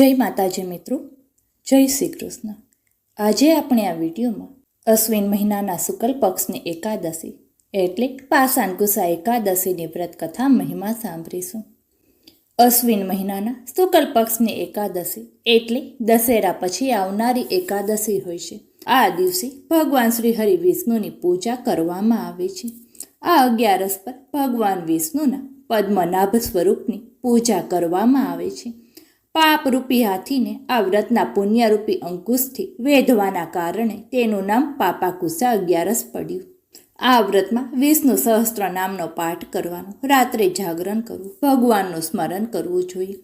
જય માતાજી મિત્રો, જય શ્રી કૃષ્ણ આજે આપણે આ વિડીયોમાં અશ્વિન મહિનાના શુક્લ પક્ષની એકાદશી એટલે પાસાનકુસા એકાદશીની વ્રત કથા મહિમા સાંભળીશું. અશ્વિન મહિનાના શુક્લ પક્ષની એકાદશી એટલે દશેરા પછી આવનારી એકાદશી હોય છે. આ દિવસે ભગવાન શ્રી હરિ વિષ્ણુની પૂજા કરવામાં આવે છે. આ અગિયારસ પર ભગવાન વિષ્ણુના પદ્મનાભ સ્વરૂપની પૂજા કરવામાં આવે છે. પાપરૂપી હાથીને આ વ્રતના પુણ્યરૂપી અંકુશથી વેધવાના કારણે તેનું નામ પાપાકુસા અગિયારસ પડ્યું. આ વ્રતમાં વિષ્ણુ સહસ્ત્ર નામનો પાઠ કરવાનો, રાત્રે જાગરણ કરવું, ભગવાનનું સ્મરણ કરવું જોઈએ.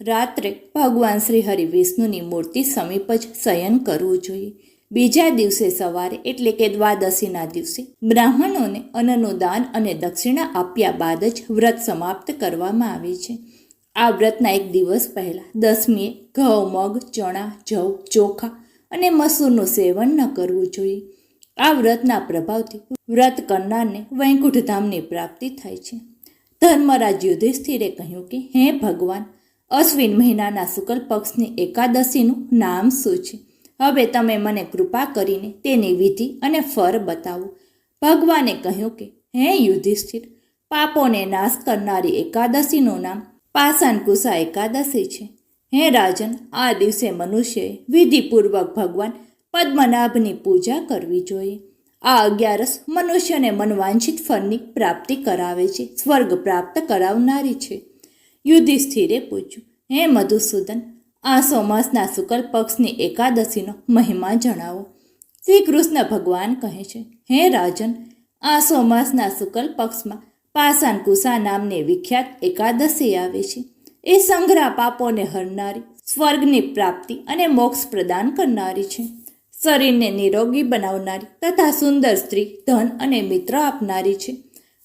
રાત્રે ભગવાન શ્રી હરિ વિષ્ણુની મૂર્તિ સમીપ જ શયન કરવું જોઈએ. બીજા દિવસે સવારે એટલે કે દ્વાદશીના દિવસે બ્રાહ્મણોને અન્નનું દાન અને દક્ષિણા આપ્યા બાદ જ વ્રત સમાપ્ત કરવામાં આવે છે. આ વ્રતના એક દિવસ પહેલાં દસમીએ ઘઉં, મગ, ચણા, જવ, ચોખા અને મસૂરનું સેવન ન કરવું જોઈએ. આ વ્રતના પ્રભાવથી વ્રત કરનારને વૈકુંઠધામની પ્રાપ્તિ થાય છે. ધર્મરાજ યુધિષ્ઠિરે કહ્યું કે, હે ભગવાન, અશ્વિન મહિનાના શુક્લ પક્ષની એકાદશીનું નામ શું છે? હવે તમે મને કૃપા કરીને તેની વિધિ અને ફર બતાવો. ભગવાને કહ્યું કે, હે યુધિષ્ઠિર, પાપોને નાશ કરનારી એકાદશીનું નામ પાસાનકુસા એકાદશી છે. હે રાજન, આ દિવસે મનુષ્યએ વિધિપૂર્વક ભગવાન પદ્મનાભની પૂજા કરવી જોઈએ. આ અગિયારસ મનુષ્યને મનવાંછિત ફળની પ્રાપ્તિ કરાવે છે, સ્વર્ગ પ્રાપ્ત કરાવનારી છે. યુધિષ્ઠિરે પૂછ્યું, હે મધુસૂદન, આ સોમાસના શુક્લ પક્ષની એકાદશીનો મહિમા જણાવો. શ્રી કૃષ્ણ ભગવાન કહે છે, હે રાજન, આ સોમાસના શુક્લ પક્ષમાં પાસાન કુસા નામને વિખ્યાત એકાદશી આવે છે. એ સંગ્રહ પાપોને હરનારી, સ્વર્ગની પ્રાપ્તિ અને મોક્ષ પ્રદાન કરનારી છે. શરીરને નિરોગી બનાવનારી તથા સુંદર સ્ત્રી, ધન અને મિત્ર આપનારી છે.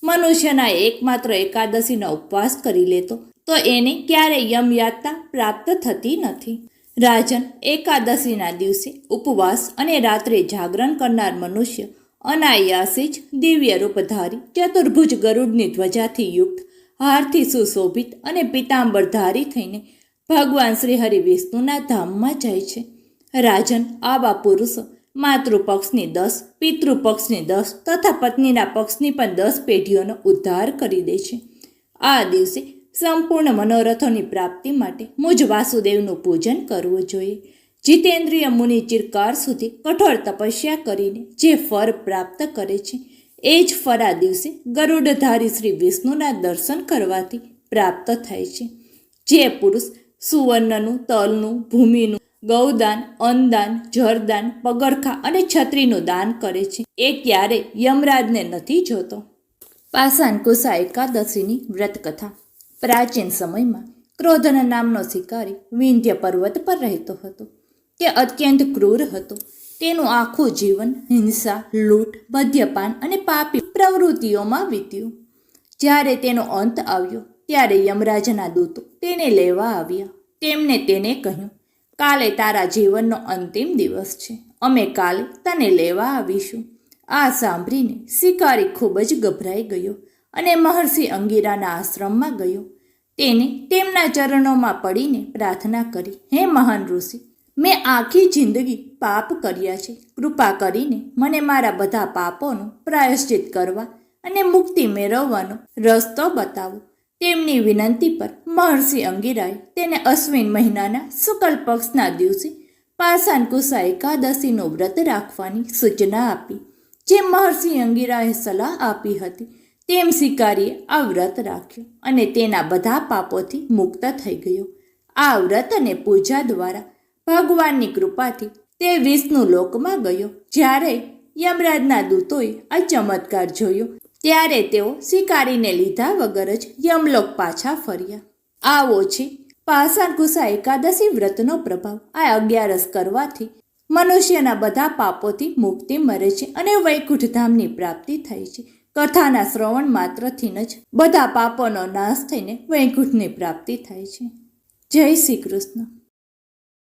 મનુષ્યના એકમાત્ર એકાદશીનો ઉપવાસ કરી લેતો, તો એને ક્યારેય યમયાતના પ્રાપ્ત થતી નથી. રાજન એકાદશીના દિવસે ઉપવાસ અને રાત્રે જાગરણ કરનાર મનુષ્ય અનાયાસે જ દિવ્ય રૂપધારી ચતુર્ભુજ ગરુડની ધ્વજાથી યુક્ત, હારથી સુશોભિત અને પિતાંબરધારી થઈને ભગવાન શ્રી હરિ વિષ્ણુના ધામમાં જાય છે. રાજન, આવા પુરુષો, માતૃપક્ષની દસ, પિતૃપક્ષની દસ તથા પત્નીના પક્ષની પણ દસ પેઢીઓનો ઉદ્ધાર કરી દે છે. આ દિવસે સંપૂર્ણ મનોરથોની પ્રાપ્તિ માટે મુજ વાસુદેવનું પૂજન કરવું જોઈએ. જીતેન્દ્રિય મુનિ ચિરકાર સુધી કઠોર તપસ્યા કરીને જે ફળ પ્રાપ્ત કરે છે, એ જ આ દિવસે ગરુડધારી શ્રી વિષ્ણુના દર્શન કરવાથી પ્રાપ્ત થાય છે. જે પુરુષ સુવર્ણનું, તલનું, ભૂમિનું, ગૌદાન, અન્નદાન, જરદાન, પગરખા અને છત્રીનું દાન કરે છે, એ ક્યારે યમરાજને નથી જોતો. પાષાણ કુસા એકાદશીની વ્રતકથા. પ્રાચીન સમયમાં ક્રોધન નામનો શિકારી વિંધ્ય પર્વત પર રહેતો હતો. તે અત્યંત ક્રૂર હતો. તેનું આખું જીવન હિંસા, લૂંટ, મદ્યપાન અને પાપી પ્રવૃત્તિઓમાં વીત્યું. જ્યારે તેનો અંત આવ્યો, ત્યારે યમરાજના દૂતો તેને લેવા આવ્યા. તેમણે તેને કહ્યું, કાલે તારા જીવનનો અંતિમ દિવસ છે. અમે કાલે તને લેવા આવીશું. આ સાંભળીને શિકારી ખૂબ જ ગભરાઈ ગયો અને મહર્ષિ અંગીરાના આશ્રમમાં ગયો. તેને તેમના ચરણોમાં પડીને પ્રાર્થના કરી, હે મહાન ઋષિ મેં આખી જિંદગી પાપ કર્યા છે. કૃપા કરીને મને મારા બધા પાપોનું પ્રાયશ્ચિત કરવા અને મુક્તિ મેળવવાનો રસ્તો બતાવો. તેમની વિનંતી પર મહર્ષિ અંગીરાએ તેને અશ્વિન મહિનાના શુકલ પક્ષના દિવસે પાષાણ કુસા એકાદશીનું વ્રત રાખવાની સૂચના આપી, જે મહર્ષિ અંગીરાએ સલાહ આપી હતી. તેમ શિકારીએ આ વ્રત રાખ્યું અને તેના બધા પાપોથી મુક્ત થઈ ગયો. આ વ્રત અને પૂજા દ્વારા ભગવાનની કૃપાથી તે વિષ્ણુ લોકમાં ગયો. જ્યારે યમરાજના દૂતોએ આ ચમત્કાર જોયો, ત્યારે તેઓ શિકારીને લીધા વગર જ યમલોક પાછા ફર્યા. આવો છે પાષાણ કુસા એકાદશી વ્રતનો પ્રભાવ આ અગિયારસ કરવાથી મનુષ્યના બધા પાપોથી મુક્તિ મળે છે અને વૈકુંઠધામની પ્રાપ્તિ થાય છે. કથાના શ્રવણ માત્રથી જ બધા પાપોનો નાશ થઈને વૈકુંઠની પ્રાપ્તિ થાય છે. જય શ્રી કૃષ્ણ.